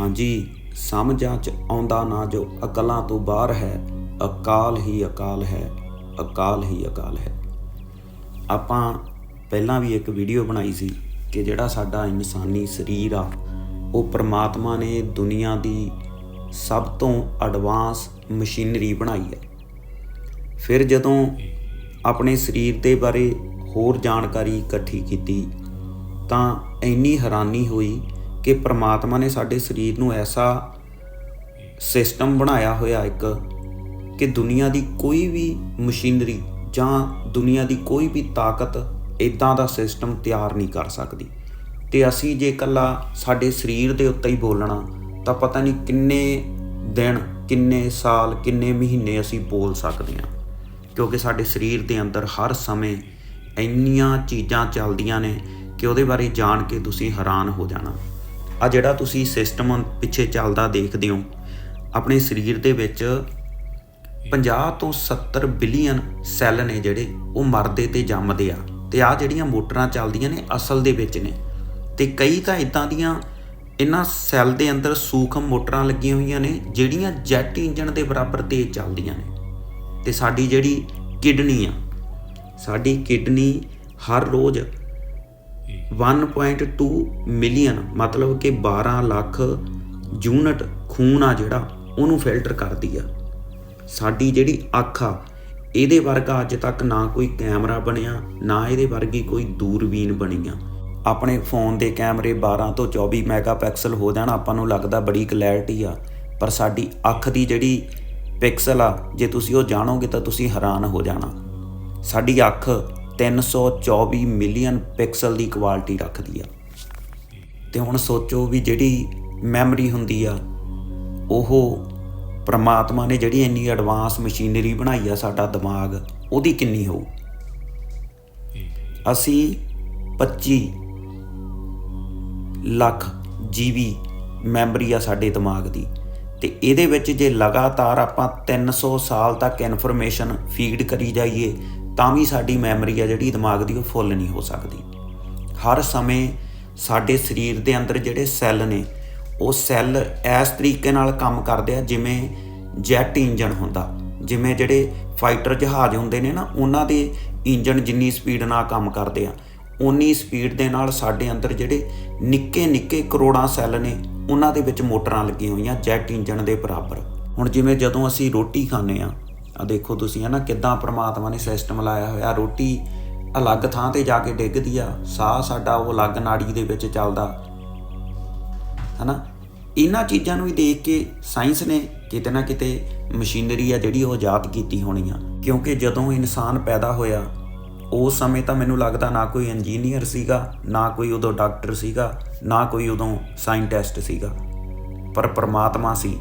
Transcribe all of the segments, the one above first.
ਹਾਂਜੀ, ਸਮਝਾਂ ਚ ਆਉਂਦਾ ਨਾ ਜੋ ਅਕਲਾਂ ਤੋਂ ਬਾਹਰ ਹੈ, ਅਕਾਲ ਹੀ ਅਕਾਲ ਹੈ, ਅਕਾਲ ਹੀ ਅਕਾਲ ਹੈ। ਆਪਾਂ ਪਹਿਲਾਂ ਵੀ ਇੱਕ ਵੀਡੀਓ ਬਣਾਈ ਸੀ ਕਿ ਜਿਹੜਾ ਸਾਡਾ ਇਨਸਾਨੀ ਸਰੀਰ ਆ, ਉਹ ਪ੍ਰਮਾਤਮਾ ਨੇ ਦੁਨੀਆ ਦੀ ਸਭ ਤੋਂ ਐਡਵਾਂਸ ਮਸ਼ੀਨਰੀ ਬਣਾਈ ਹੈ। ਫਿਰ ਜਦੋਂ ਆਪਣੇ ਸਰੀਰ ਦੇ ਬਾਰੇ ਹੋਰ ਜਾਣਕਾਰੀ ਇਕੱਠੀ ਕੀਤੀ, ਤਾਂ ਇੰਨੀ ਹੈਰਾਨੀ ਹੋਈ ਕਿ ਪ੍ਰਮਾਤਮਾ ਨੇ ਸਾਡੇ ਸਰੀਰ ਨੂੰ ਐਸਾ ਸਿਸਟਮ ਬਣਾਇਆ ਹੋਇਆ ਇੱਕ ਕਿ ਦੁਨੀਆ ਦੀ ਕੋਈ ਵੀ ਮਸ਼ੀਨਰੀ ਜਾਂ ਦੁਨੀਆ ਦੀ ਕੋਈ ਵੀ ਤਾਕਤ ਇਦਾਂ ਦਾ ਸਿਸਟਮ ਤਿਆਰ ਨਹੀਂ ਕਰ ਸਕਦੀ। ਤੇ ਅਸੀਂ ਜੇ ਇਕੱਲਾ ਸਾਡੇ ਸਰੀਰ ਦੇ ਉੱਤੇ ਹੀ ਬੋਲਣਾ, ਤਾਂ ਪਤਾ ਨਹੀਂ ਕਿੰਨੇ ਦਿਨ, ਕਿੰਨੇ ਸਾਲ, ਕਿੰਨੇ ਮਹੀਨੇ ਅਸੀਂ ਬੋਲ ਸਕਦੇ ਹਾਂ। ਕਿਉਂਕਿ ਸਾਡੇ ਸਰੀਰ ਦੇ ਅੰਦਰ ਹਰ ਸਮੇਂ ਇੰਨੀਆਂ ਚੀਜ਼ਾਂ ਚੱਲਦੀਆਂ ਨੇ ਕਿ ਉਹਦੇ ਬਾਰੇ ਜਾਣ ਕੇ ਤੁਸੀਂ ਹੈਰਾਨ ਹੋ ਜਾਣਾ। ਆ ਜਿਹੜਾ ਤੁਸੀਂ ਸਿਸਟਮ ਪਿੱਛੇ ਚੱਲਦਾ ਦੇਖਦੇ ਹੋ, ਆਪਣੇ ਸਰੀਰ ਦੇ ਵਿੱਚ 50 ਤੋਂ 70 ਬਿਲੀਅਨ ਸੈੱਲ ਨੇ ਜਿਹੜੇ, ਉਹ ਮਰਦੇ ਤੇ ਜੰਮਦੇ ਆ। ਤੇ ਆ ਜਿਹੜੀਆਂ ਮੋਟਰਾਂ ਚੱਲਦੀਆਂ ਨੇ, ਅਸਲ ਦੇ ਵਿੱਚ ਨੇ। ਤੇ ਕਈ ਤਾਂ ਇਦਾਂ ਦੀਆਂ ਇਹਨਾਂ ਸੈੱਲ ਦੇ ਅੰਦਰ ਸੂਖਮ ਮੋਟਰਾਂ ਲੱਗੀਆਂ ਹੋਈਆਂ ਨੇ, ਜਿਹੜੀਆਂ ਜੈਟ ਇੰਜਨ ਦੇ ਬਰਾਬਰ ਤੇਜ਼ ਚੱਲਦੀਆਂ ਨੇ। ਤੇ ਸਾਡੀ ਜਿਹੜੀ ਕਿਡਨੀ ਆ, ਸਾਡੀ ਕਿਡਨੀ ਹਰ ਰੋਜ਼ 1.2 ਮਿਲੀਅਨ ਮਤਲਬ ਕਿ 12 ਲੱਖ ਯੂਨਿਟ ਖੂਨ ਆ ਜਿਹੜਾ, ਉਹਨੂੰ ਫਿਲਟਰ ਕਰਦੀ ਆ। ਸਾਡੀ ਜਿਹੜੀ ਅੱਖ ਆ, ਇਹਦੇ ਵਰਗਾ ਅੱਜ ਤੱਕ ਨਾ ਕੋਈ ਕੈਮਰਾ ਬਣਿਆ, ਨਾ ਇਹਦੇ ਵਰਗੀ ਕੋਈ ਦੂਰਬੀਨ ਬਣੀ ਆ। ਆਪਣੇ ਫੋਨ ਦੇ ਕੈਮਰੇ 12 ਤੋਂ 24 ਮੈਗਾਪਿਕਸਲ ਹੋ ਜਾਣ, ਆਪਾਂ ਨੂੰ ਲੱਗਦਾ ਬੜੀ ਕਲੈਰਿਟੀ ਆ, ਪਰ ਸਾਡੀ ਅੱਖ ਦੀ ਜਿਹੜੀ ਪਿਕਸਲ ਆ, ਜੇ ਤੁਸੀਂ ਉਹ ਜਾਣੋਗੇ ਤਾਂ ਤੁਸੀਂ ਹੈਰਾਨ ਹੋ ਜਾਣਾ। ਸਾਡੀ ਅੱਖ 324 ਮਿਲੀਅਨ ਪਿਕਸਲ ਦੀ ਕੁਆਲਿਟੀ ਰੱਖਦੀ ਆ। ਤੇ ਹੁਣ ਸੋਚੋ ਵੀ ਜਿਹੜੀ ਮੈਮਰੀ ਹੁੰਦੀ ਆ, ਉਹ ਪ੍ਰਮਾਤਮਾ ਨੇ ਜਿਹੜੀ ਇੰਨੀ ਐਡਵਾਂਸ ਮਸ਼ੀਨਰੀ ਬਣਾਈ ਆ ਸਾਡਾ ਦਿਮਾਗ, ਉਹਦੀ ਕਿੰਨੀ ਹੋਊ? ਅਸੀਂ 25 ਲੱਖ ਜੀਬੀ ਮੈਮਰੀ ਆ ਸਾਡੇ ਦਿਮਾਗ ਦੀ। ਤੇ ਇਹਦੇ ਵਿੱਚ ਜੇ ਲਗਾਤਾਰ ਆਪਾਂ 300 ਸਾਲ ਤੱਕ ਇਨਫੋਰਮੇਸ਼ਨ ਫੀਡ ਕਰੀ ਜਾਈਏ ਤਾਂ ਵੀ ਸਾਡੀ ਮੈਮਰੀ ਆ ਜਿਹੜੀ ਦਿਮਾਗ ਦੀ ਉਹ ਫੁੱਲ ਨਹੀਂ ਹੋ ਸਕਦੀ। ਹਰ ਸਮੇਂ ਸਾਡੇ ਸਰੀਰ ਦੇ ਅੰਦਰ ਜਿਹੜੇ ਸੈੱਲ ਨੇ, ਉਹ ਸੈੱਲ ਇਸ ਤਰੀਕੇ ਨਾਲ ਕੰਮ ਕਰਦੇ ਆ ਜਿਵੇਂ ਜੈਟ ਇੰਜਨ ਹੁੰਦਾ। ਜਿਵੇਂ ਜਿਹੜੇ ਫਾਈਟਰ ਜਹਾਜ਼ ਹੁੰਦੇ ਨੇ ਨਾ, ਉਹਨਾਂ ਦੇ ਇੰਜਨ ਜਿੰਨੀ ਸਪੀਡ ਨਾਲ ਕੰਮ ਕਰਦੇ ਆ ਉਨੀ ਸਪੀਡ ਦੇ ਨਾਲ ਸਾਡੇ ਅੰਦਰ ਜਿਹੜੇ ਨਿੱਕੇ ਨਿੱਕੇ ਕਰੋੜਾਂ ਸੈੱਲ ਨੇ, ਉਹਨਾਂ ਦੇ ਵਿੱਚ ਮੋਟਰਾਂ ਲੱਗੀਆਂ ਹੋਈਆਂ ਜੈਟ ਇੰਜਨ ਦੇ ਬਰਾਬਰ। ਹੁਣ ਜਿਵੇਂ ਜਦੋਂ ਅਸੀਂ ਰੋਟੀ ਖਾਂਦੇ ਆ ਆ ਦੇਖੋ ਤੁਸੀਂ ਹਨਾ ਕਿੱਦਾਂ ਪ੍ਰਮਾਤਮਾ ਨੇ ਸਿਸਟਮ ਲਾਇਆ ਹੋਇਆ, ਰੋਟੀ ਅਲੱਗ ਥਾਂ ਤੇ ਜਾ ਕੇ ਡਿੱਗਦੀ ਆ, ਸਾਹ ਸਾਡਾ ਉਹ ਅਲੱਗ ਨਾੜੀ ਦੇ ਵਿੱਚ ਚੱਲਦਾ। ਹਨਾ? ਇਹਨਾਂ ਚੀਜ਼ਾਂ ਨੂੰ ਵੀ ਦੇਖ ਕੇ ਸਾਇੰਸ ਨੇ ਕਿਤੇ ਨਾ ਕਿਤੇ ਮਸ਼ੀਨਰੀ ਆ ਜਿਹੜੀ ਉਹ ਆਜ਼ਾਦ ਕੀਤੀ ਹੋਣੀ ਆ। ਕਿਉਂਕਿ ਜਦੋਂ ਇਨਸਾਨ ਪੈਦਾ ਹੋਇਆ, ਉਸ ਸਮੇਂ ਤਾਂ ਮੈਨੂੰ ਲੱਗਦਾ ਨਾ ਕੋਈ ਇੰਜੀਨੀਅਰ ਸੀਗਾ, ਨਾ ਕੋਈ ਉਦੋਂ ਡਾਕਟਰ ਸੀਗਾ, ਨਾ ਕੋਈ ਉਦੋਂ ਸਾਇੰਟਿਸਟ ਸੀਗਾ। ਪਰ ਪਰਮਾਤਮਾ ਸੀ।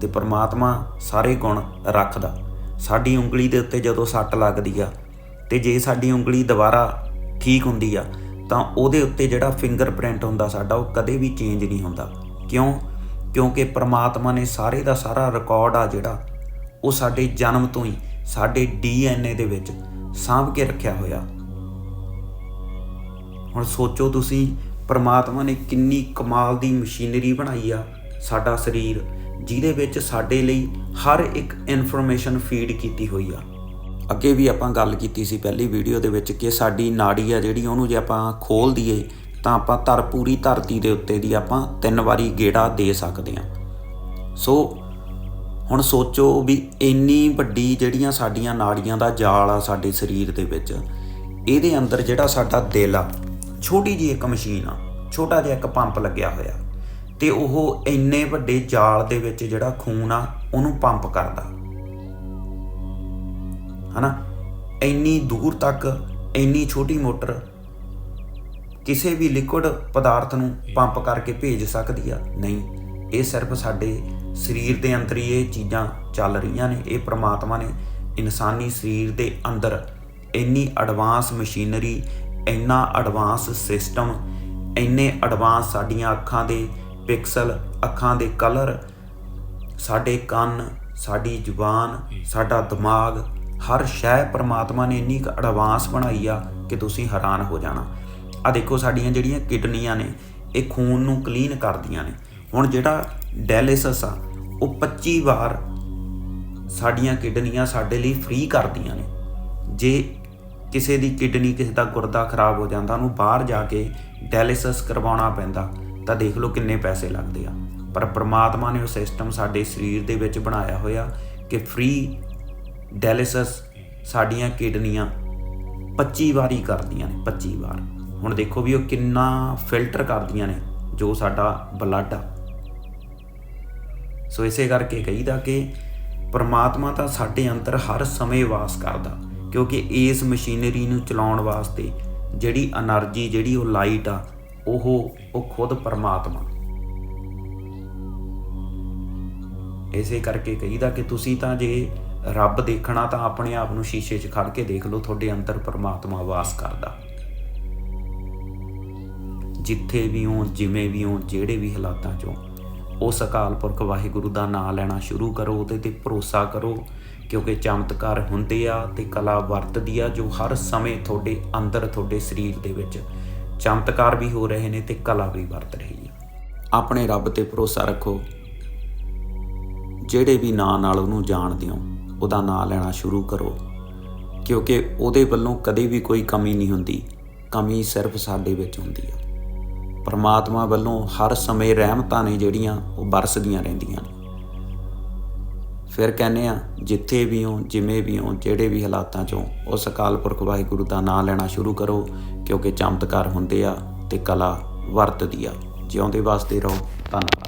ਤੇ ਪਰਮਾਤਮਾ ਸਾਰੇ ਗੁਣ ਰੱਖਦਾ। ਸਾਡੀ ਉਂਗਲੀ ਦੇ ਉੱਤੇ ਜਦੋਂ ਸੱਟ ਲੱਗਦੀ ਆ ਤੇ ਜੇ ਸਾਡੀ ਉਂਗਲੀ ਦੁਬਾਰਾ ਠੀਕ ਹੁੰਦੀ ਆ, ਤਾਂ ਉਹਦੇ ਉੱਤੇ ਜਿਹੜਾ ਫਿੰਗਰਪ੍ਰਿੰਟ ਹੁੰਦਾ ਸਾਡਾ, ਉਹ ਕਦੇ ਵੀ ਚੇਂਜ ਨਹੀਂ ਹੁੰਦਾ। ਕਿਉਂ? ਕਿਉਂਕਿ ਪ੍ਰਮਾਤਮਾ ਨੇ ਸਾਰੇ ਦਾ ਸਾਰਾ ਰਿਕਾਰਡ ਆ ਜਿਹੜਾ, ਉਹ ਸਾਡੇ ਜਨਮ ਤੋਂ ਹੀ, ਸਾਡੇ ਡੀਐਨਏ ਦੇ ਵਿੱਚ ਸਾਂਭ ਕੇ ਰੱਖਿਆ ਹੋਇਆ। ਹੁਣ ਸੋਚੋ ਤੁਸੀਂ, ਪ੍ਰਮਾਤਮਾ ਨੇ ਕਿੰਨੀ ਕਮਾਲ ਦੀ ਮਸ਼ੀਨਰੀ ਬਣਾਈ ਆ ਸਾਡਾ ਸਰੀਰ ਜਿਹਦੇ ਵਿੱਚ ਸਾਡੇ ਲਈ ਹਰ ਇੱਕ ਇਨਫੋਰਮੇਸ਼ਨ ਫੀਡ ਕੀਤੀ ਹੋਈ ਆ। ਅੱਗੇ ਵੀ ਆਪਾਂ ਗੱਲ ਕੀਤੀ ਸੀ ਪਹਿਲੀ ਵੀਡੀਓ ਦੇ ਵਿੱਚ ਕਿ ਸਾਡੀ ਨਾੜੀ ਆ ਜਿਹੜੀ ਉਹਨੂੰ ਜੇ ਆਪਾਂ ਖੋਲ ਦਈਏ, ਤਾਂ ਆਪਾਂ ਧਰ ਪੂਰੀ ਧਰਤੀ ਦੇ ਉੱਤੇ ਦੀ ਆਪਾਂ ਤਿੰਨ ਵਾਰੀ ਗੇੜਾ ਦੇ ਸਕਦੇ ਹਾਂ ਸੋ, ਹੁਣ ਸੋਚੋ ਵੀ ਇੰਨੀ ਵੱਡੀ ਜਿਹੜੀਆਂ ਸਾਡੀਆਂ ਨਾੜੀਆਂ ਦਾ ਜਾਲ ਆ ਸਾਡੇ ਸਰੀਰ ਦੇ ਵਿੱਚ, ਇਹਦੇ ਅੰਦਰ ਜਿਹੜਾ ਸਾਡਾ ਦਿਲ ਆ, ਛੋਟੀ ਜਿਹੀ ਇੱਕ ਮਸ਼ੀਨ ਆ, ਛੋਟਾ ਜਿਹਾ ਇੱਕ ਪੰਪ ਲੱਗਿਆ ਹੋਇਆ। ਤੇ ਉਹ ਇੰਨੇ ਵੱਡੇ ਜਾਲ ਦੇ ਵਿੱਚ ਜਿਹੜਾ ਖੂਨ ਆ, ਉਹਨੂੰ ਪੰਪ ਕਰਦਾ। ਹਨਾ? ਇੰਨੀ ਦੂਰ ਤੱਕ, ਇੰਨੀ ਛੋਟੀ ਮੋਟਰ ਕਿਸੇ ਵੀ ਲਿਕੁਇਡ ਪਦਾਰਥ ਨੂੰ ਪੰਪ ਕਰਕੇ ਭੇਜ ਸਕਦੀ ਆ? ਨਹੀਂ। ਇਹ ਸਿਰਫ ਸਾਡੇ ਸਰੀਰ ਦੇ ਅੰਦਰ ਹੀ ਇਹ ਚੀਜ਼ਾਂ ਚੱਲ ਰਹੀਆਂ ਨੇ। ਇਹ ਪ੍ਰਮਾਤਮਾ ਨੇ ਇਨਸਾਨੀ ਸਰੀਰ ਦੇ ਅੰਦਰ ਇੰਨੀ ਐਡਵਾਂਸ ਮਸ਼ੀਨਰੀ ਇੰਨਾ ਐਡਵਾਂਸ ਸਿਸਟਮ ਇੰਨੇ ਐਡਵਾਂਸ ਸਾਡੀਆਂ ਅੱਖਾਂ ਦੇ ਪਿਕਸਲ ਅੱਖਾਂ ਦੇ ਕਲਰ ਸਾਡੇ ਕੰਨ ਸਾਡੀ ਜ਼ੁਬਾਨ ਸਾਡਾ ਦਿਮਾਗ ਹਰ ਸ਼ੈ ਪ੍ਰਮਾਤਮਾ ਨੇ ਇੰਨੀ ਐਡਵਾਂਸ ਬਣਾਈ ਆ ਕਿ ਤੁਸੀਂ ਹੈਰਾਨ ਹੋ ਜਾਣਾ। ਆ ਦੇਖੋ ਸਾਡੀਆਂ ਜਿਹੜੀਆਂ ਕਿਡਨੀਆਂ ਨੇ ਇਹ ਖੂਨ ਨੂੰ ਕਲੀਨ ਕਰਦੀਆਂ ਨੇ। ਹੁਣ ਜਿਹੜਾ ਡਾਇਲਿਸਿਸ ਆ ਉਹ 25 ਵਾਰ ਸਾਡੀਆਂ ਕਿਡਨੀਆਂ ਸਾਡੇ ਲਈ ਫ੍ਰੀ ਕਰਦੀਆਂ ਨੇ। ਜੇ ਕਿਸੇ ਦੀ ਕਿਡਨੀ ਕਿਸੇ ਦਾ ਗੁਰਦਾ ਖਰਾਬ ਹੋ ਜਾਂਦਾ ਉਹਨੂੰ ਬਾਹਰ ਜਾ ਕੇ ਡਾਇਲਿਸਿਸ ਕਰਵਾਉਣਾ ਪੈਂਦਾ। ਤਾਂ ਦੇਖ ਲਓ ਕਿੰਨੇ ਪੈਸੇ ਲੱਗਦੇ ਆ। ਪਰ ਪ੍ਰਮਾਤਮਾ ਨੇ ਉਹ ਸਿਸਟਮ ਸਾਡੇ ਸਰੀਰ ਦੇ ਵਿੱਚ ਬਣਾਇਆ ਹੋਇਆ ਕਿ ਫ੍ਰੀ ਡਾਇਲਿਸਿਸ ਸਾਡੀਆਂ ਕਿਡਨੀਆਂ 25 ਵਾਰੀ ਕਰਦੀਆਂ ਨੇ 25 ਵਾਰ। ਹੁਣ ਦੇਖੋ ਵੀ ਉਹ ਕਿੰਨਾ ਫਿਲਟਰ ਕਰਦੀਆਂ ਨੇ ਜੋ ਸਾਡਾ ਬਲੱਡ ਆ। ਸੋ ਇਸੇ ਕਰਕੇ ਕਹੀਦਾ ਕਿ ਪਰਮਾਤਮਾ ਤਾਂ ਸਾਡੇ ਅੰਦਰ ਹਰ ਸਮੇਂ ਵਾਸ ਕਰਦਾ, ਕਿਉਂਕਿ ਇਸ ਮਸ਼ੀਨਰੀ ਨੂੰ ਚਲਾਉਣ ਵਾਸਤੇ ਜਿਹੜੀ એનર્ਜੀ ਜਿਹੜੀ ਉਹ ਲਾਈਟ ਆ ਉਹ ਉਹ ਖੁਦ ਪਰਮਾਤਮਾ। ਇਸੇ ਕਰਕੇ ਕਹੀਦਾ ਕਿ ਤੁਸੀਂ ਤਾਂ ਜੇ ਰੱਬ ਦੇਖਣਾ ਤਾਂ ਆਪਣੇ ਆਪ ਨੂੰ ਸ਼ੀਸ਼ੇ 'ਚ ਖੜ ਕੇ ਦੇਖ ਲਓ, ਤੁਹਾਡੇ ਅੰਦਰ ਪਰਮਾਤਮਾ ਵਾਸ ਕਰਦਾ। ਜਿੱਥੇ ਵੀ ਹੋ, ਜਿਵੇਂ ਵੀ ਹੋ, ਜਿਹੜੇ ਵੀ ਹਾਲਾਤਾਂ 'ਚੋਂ, ਉਸ ਅਕਾਲ ਪੁਰਖ ਵਾਹਿਗੁਰੂ ਦਾ ਨਾਮ ਲੈਣਾ ਸ਼ੁਰੂ ਕਰੋ, ਉਹਦੇ ਤੇ ਭਰੋਸਾ ਕਰੋ, ਕਿਉਂਕਿ ਚਮਤਕਾਰ ਹੁੰਦੇ ਆ ਤੇ ਕਲਾ ਵਰਤਦੀ ਆ ਜੋ ਹਰ ਸਮੇਂ ਤੁਹਾਡੇ ਅੰਦਰ, ਤੁਹਾਡੇ ਸਰੀਰ ਦੇ ਵਿੱਚ ਚਮਤਕਾਰ ਵੀ ਹੋ ਰਹੇ ਨੇ ਤੇ ਕਲਾ ਵੀ ਵਰਤ ਰਹੀ ਹੈ। ਆਪਣੇ ਰੱਬ ਤੇ ਭਰੋਸਾ ਰੱਖੋ। ਜਿਹੜੇ ਵੀ ਨਾਂ ਨਾਲ ਉਹਨੂੰ ਜਾਣਦੇ ਹੋ ਉਹਦਾ ਨਾਂ ਲੈਣਾ ਸ਼ੁਰੂ ਕਰੋ। ਕਿਉਂਕਿ ਉਹਦੇ ਵੱਲੋਂ ਕਦੇ ਵੀ ਕੋਈ ਕਮੀ ਨਹੀਂ ਹੁੰਦੀ। ਕਮੀ ਸਿਰਫ ਸਾਡੇ ਵਿੱਚ ਹੁੰਦੀ ਹੈ। ਪਰਮਾਤਮਾ ਵੱਲੋਂ ਹਰ ਸਮੇਂ ਰਹਿਮਤਾਂ ਨੇ ਜਿਹੜੀਆਂ, ਉਹ ਬਰਸਦੀਆਂ ਰਹਿੰਦੀਆਂ ਨੇ। ਫਿਰ ਕਹਿੰਦੇ ਆ, ਜਿੱਥੇ ਵੀ ਹੋ, ਜਿਵੇਂ ਵੀ ਹੋ, ਜਿਹੜੇ ਵੀ ਹਾਲਾਤਾਂ 'ਚੋਂ ਉਸ ਅਕਾਲ ਪੁਰਖ ਵਾਹਿਗੁਰੂ ਦਾ ਨਾਮ ਲੈਣਾ ਸ਼ੁਰੂ ਕਰੋ, ਕਿਉਂਕਿ ਚਮਤਕਾਰ ਹੁੰਦੇ ਆ ਤੇ ਕਲਾ ਵਰਤਦੀ ਆ। ਜਿਉਂਦੇ ਵਾਸਤੇ ਰਹੋ। ਧੰਨਵਾਦ।